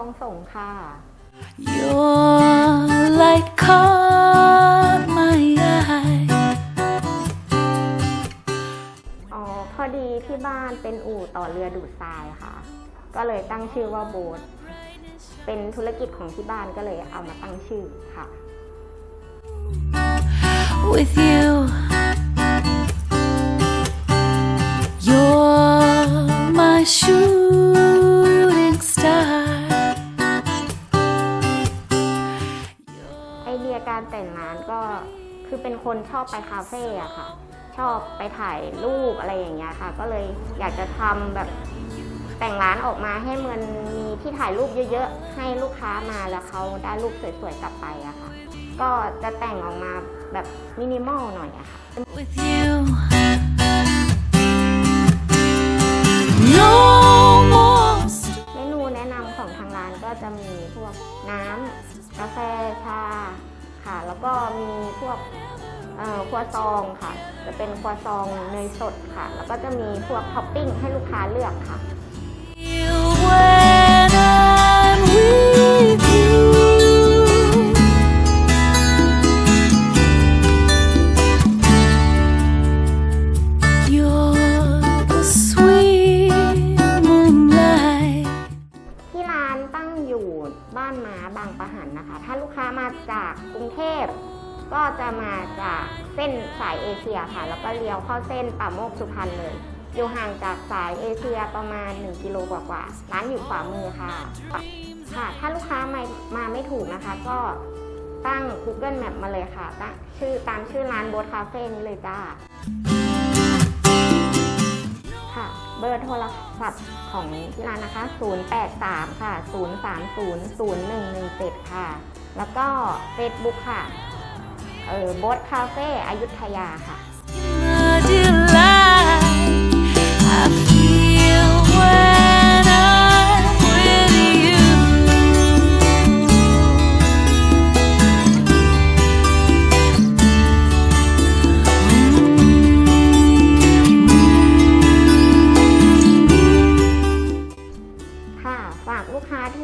องส่งค่ะ Your light caught my eye. อ๋อพอดีที่บ้านเป็นอู่ต่อเรือดูดทรายค่ะ ก็เลยตั้งชื่อว่าโบ๊ทเป็นธุรกิจของที่บ้านก็เลยเอามาตั้งชื่อค่ะ with you. You're my shooting การแต่งร้านก็คือเป็นคนชอบไปคาเฟ่อะค่ะ ชอบไปถ่ายรูปอะไรอย่างเงี้ยค่ะ ก็เลยอยากจะทำแบบแต่งร้านออกมาให้มันมีที่ถ่ายรูปเยอะๆ ให้ลูกค้ามาแล้วเขาได้รูปสวยๆกลับไปอะค่ะ ก็จะแต่งออกมาแบบมินิมอลหน่อยอะค่ะ with you. No more. เมนูแนะนำของทางร้านก็จะมีพวกน้ำกาแฟชา ค่ะ แล้วก็มีพวกครัวซองค่ะ จะเป็นครัวซองเนยสดค่ะ แล้วก็จะมีพวกท็อปปิ้งให้ลูกค้าเลือกค่ะ ม้าบางประหันนะคะ ถ้าลูกค้ามาจากกรุงเทพก็จะมาจากเส้นสายเอเชียค่ะ แล้วก็เลี้ยวเข้าเส้นป่าโมกสุพรรณเลย อยู่ห่างจากสายเอเชียประมาณ 1 กิโลกว่าๆร้านอยู่ขวามือค่ะ ค่ะ ถ้าลูกค้ามามาไม่ถูกนะคะ ก็ตั้ง Google Map มาเลยค่ะตั้งชื่อตามชื่อร้านโบ t คาเฟ่นี้เลยจ้า บอร์โทรศัพท์ของที่ร้านนะคะ 083 ค่ะ 030 0117 ค่ะ แล้วก็ Facebook ค่ะ เออโบ t คาเฟ่อยุธยาค่ะ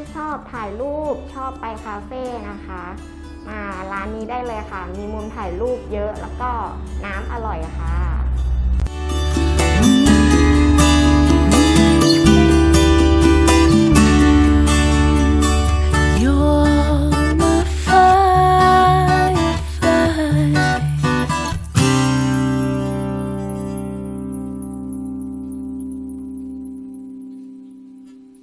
ที่ชอบถ่ายรูปชอบไปคาเฟ่นะคะ มาร้านนี้ได้เลยค่ะ มีมุมถ่ายรูปเยอะแล้วก็น้ำอร่อยค่ะ